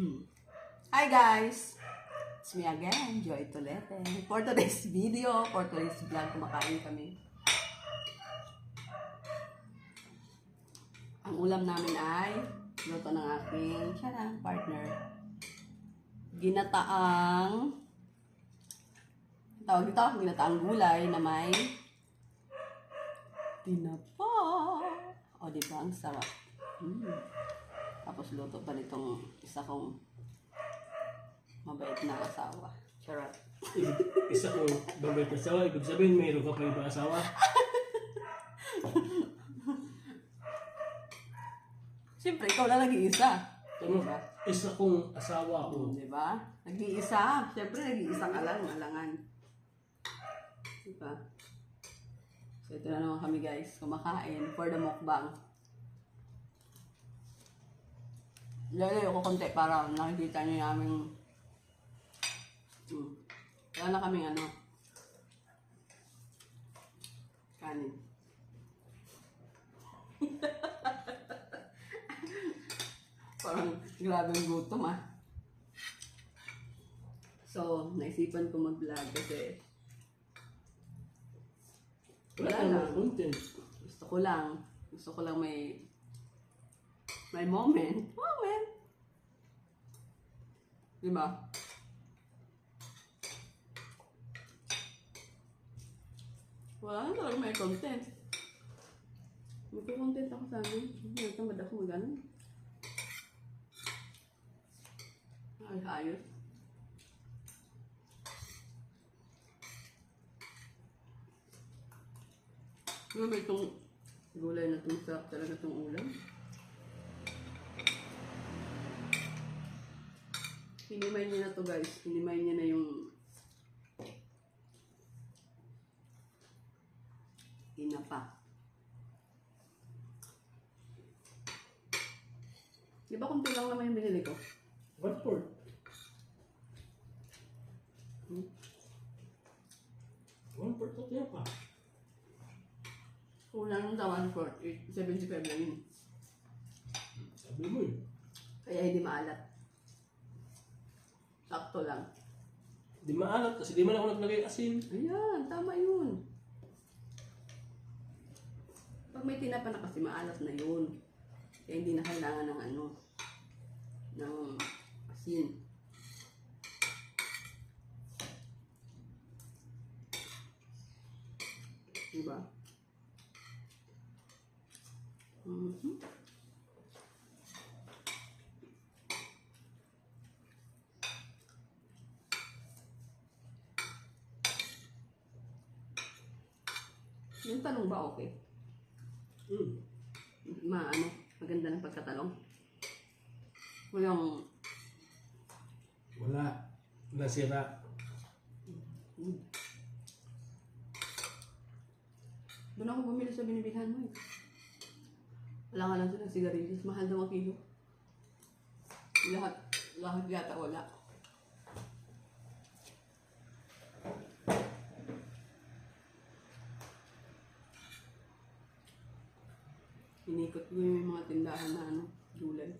Hi guys! It's me again, Joy Tolete. For today's video, for today's vlog, kumakain kami. Ang ulam namin ay luto ng aking siya partner. Ginataang tawag dito, ginataang gulay na may tinapa. O, di ba? Ang sarap. Mm. Tapos luto pa nitong isa kong mabait na asawa. Charot. Isa ko babay na asawa, ibig sabihin mayroon ka pa ibang asawa. Siyempre, ikaw na nag-iisa. Ano? Diba? Isa kong asawa ko. di ba? Nag-iisa. Siyempre, nag-iisa ka lang. Alangan. Diba? So, ito na naman kami guys. Kumakain for the mukbang. Lalayo ko konti para nakikita niyo yung aming Hmm. Wala na kaming ano. Kanin. Parang grabing gutom ah. So, naisipan ko mag-vlog kasi Wala lang. gusto ko lang, gusto ko lang may may moment. Moment. Di ba? Wala na talaga may content. Magko-content ako sa amin. Hindi tamad ako mag-ano. Ay, ayos. Ano ba itong gulay na itong sarap talaga itong ulam? Hinimay niya na to guys. Hinimay niya na yung inapa. Di ba kunti lang naman yung binili ko? What for? Hmm? One for to kaya pa. Kulang sa 1 75 lang yun. Sabi mo eh. Kaya hindi maalat. Sakto lang. Di maalat kasi di man ako naglagay asin. Ayan, tama yun. Pag may tinapa na kasi maalat na yun. Kaya hindi na kailangan ng ano, ng asin. Diba? Mhm. Yung tanong ba okay? Hmm. Ma, ano, maganda ng pagkatanong? O yung, Wala. Nasira. doon ako bumili sa binibilhan mo eh. Wala nga lang sila sigarilyas. Mahal daw ang kilo. Lahat, lahat yata wala. Inikot ko yung mga tindahan na ano, gulay.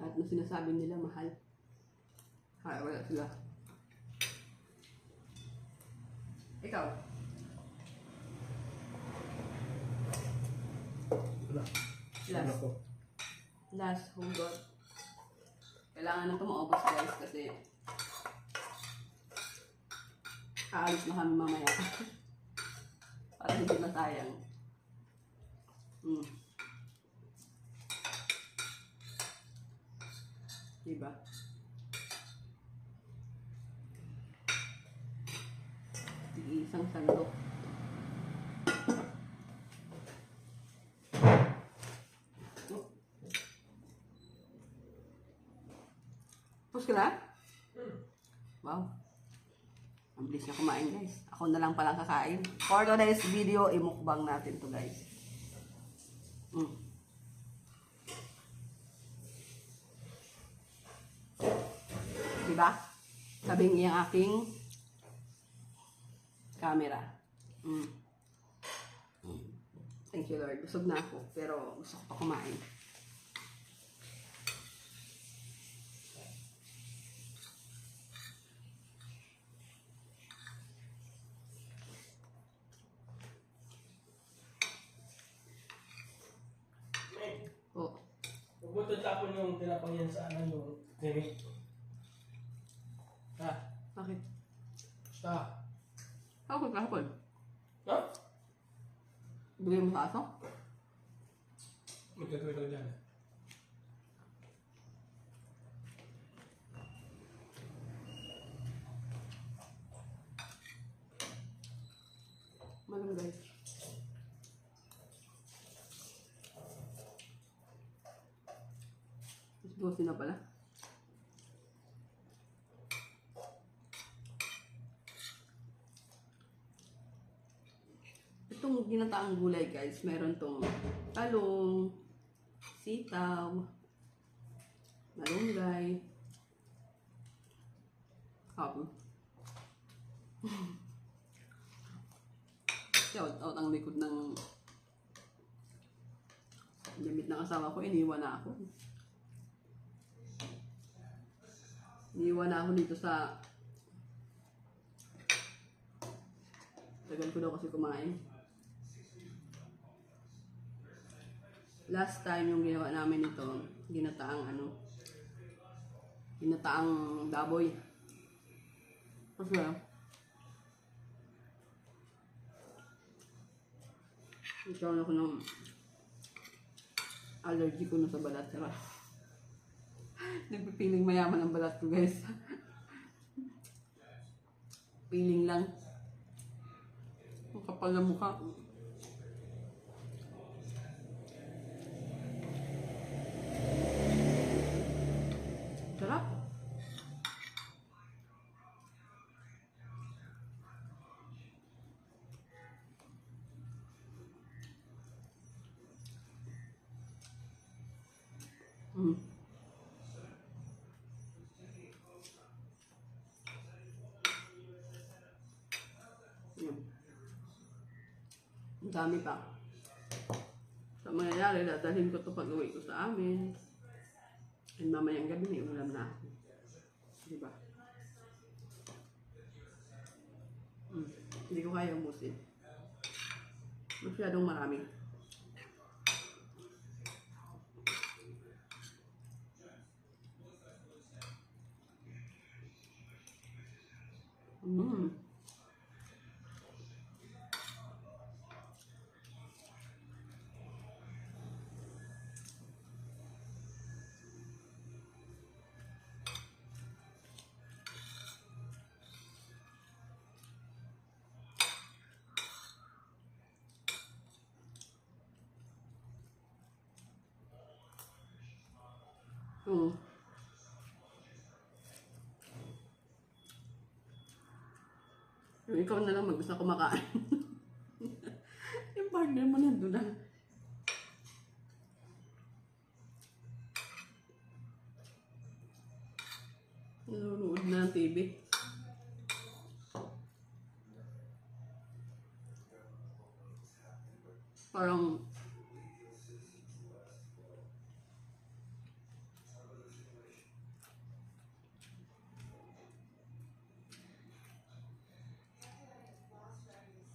Lahat na sinasabi nila mahal. Kaya wala sila. Ikaw, Wala. Last. Wala last hugot. Kailangan na ito maubos guys kasi aalis na kami mamaya. Hindi masayang. Hmm. Diba? Sige, isang sandok. Tapos ka na? Wow. Ang bilis na kumain guys. Ako na lang palang kakain. For today's video, imukbang natin to guys. Mm. Diba? Sabing yung aking camera. Mm. Thank you Lord. Busog na ako. Pero gusto ko pa kumain. Yung tinapang yan sa ano yung nini. Ha? Bakit? Basta. Ako kahapon. Ha? Bigay mo sa aso? Gagawin ka dyan. Malam guys. Mas na pala. Itong ginataang gulay guys, meron tong talong, sitaw, malunggay, hapon. Shout out ang likod ng damit ng asawa ko, iniwan na ako. Iniwan na ako dito sa tagal ko daw kasi kumain. Last time yung ginawa namin ito, ginataang ano, ginataang baboy. Mas wala. Nagkaroon ako ng allergy ko na sa balat. Sara. Nagpipiling mayaman ang balat ko, guys. Piling lang. Ang kapal na mukha. Sarap. Mm. Dami pa. Sa mangyayari, dadalhin ko to pag uwi ko sa amin. And mamayang gabi may ulam na ako. Diba? Mm. Hindi ko kaya ubusin. Masyadong marami. Mm. Mm. Yung ikaw na lang mag-gusto kumakain. yung partner mo nandun na. Nanonood na ng TV. Parang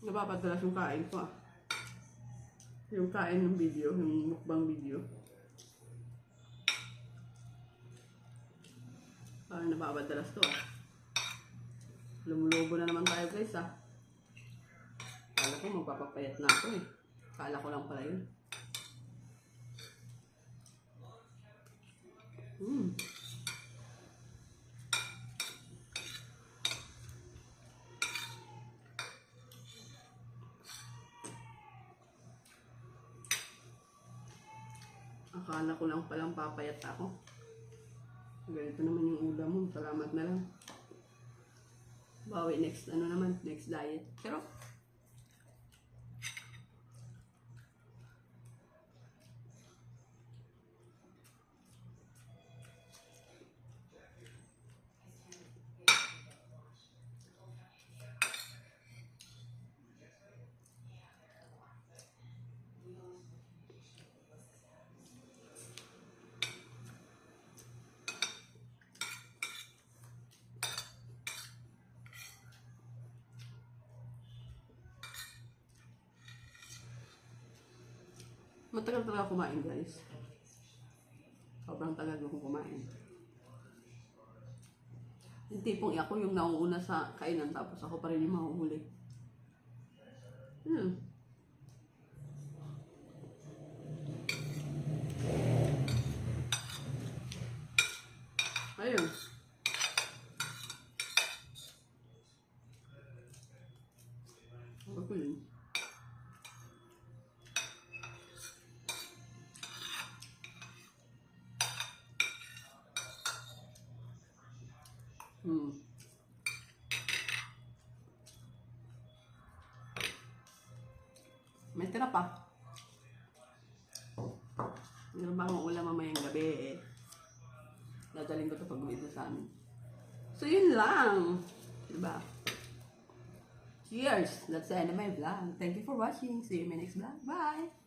napapadalas yung kain ko ah. Yung kain ng video, yung mukbang video. Parang napapadalas to ah. Lumulobo na naman tayo guys ah. Kala ko magpapapayat na ako eh. Kala ko lang pala yun. Hmm. Akala ko lang palang papayat ako. Ganito naman yung ulam mo. Salamat na lang. Bawi next, ano naman, next diet. Pero, matagal talaga kumain guys. Sobrang tagal ko kumain. Yung tipong ako yung nauuna sa kainan tapos ako pa rin yung mahuhuli. Hmm. Ayun. Ako May tira pa. Meron ba akong ulam mamayang gabi eh. Dadaling ko ito pag sa amin. So yun lang. Diba? Cheers! That's the end of my vlog. Thank you for watching. See you in my next vlog. Bye!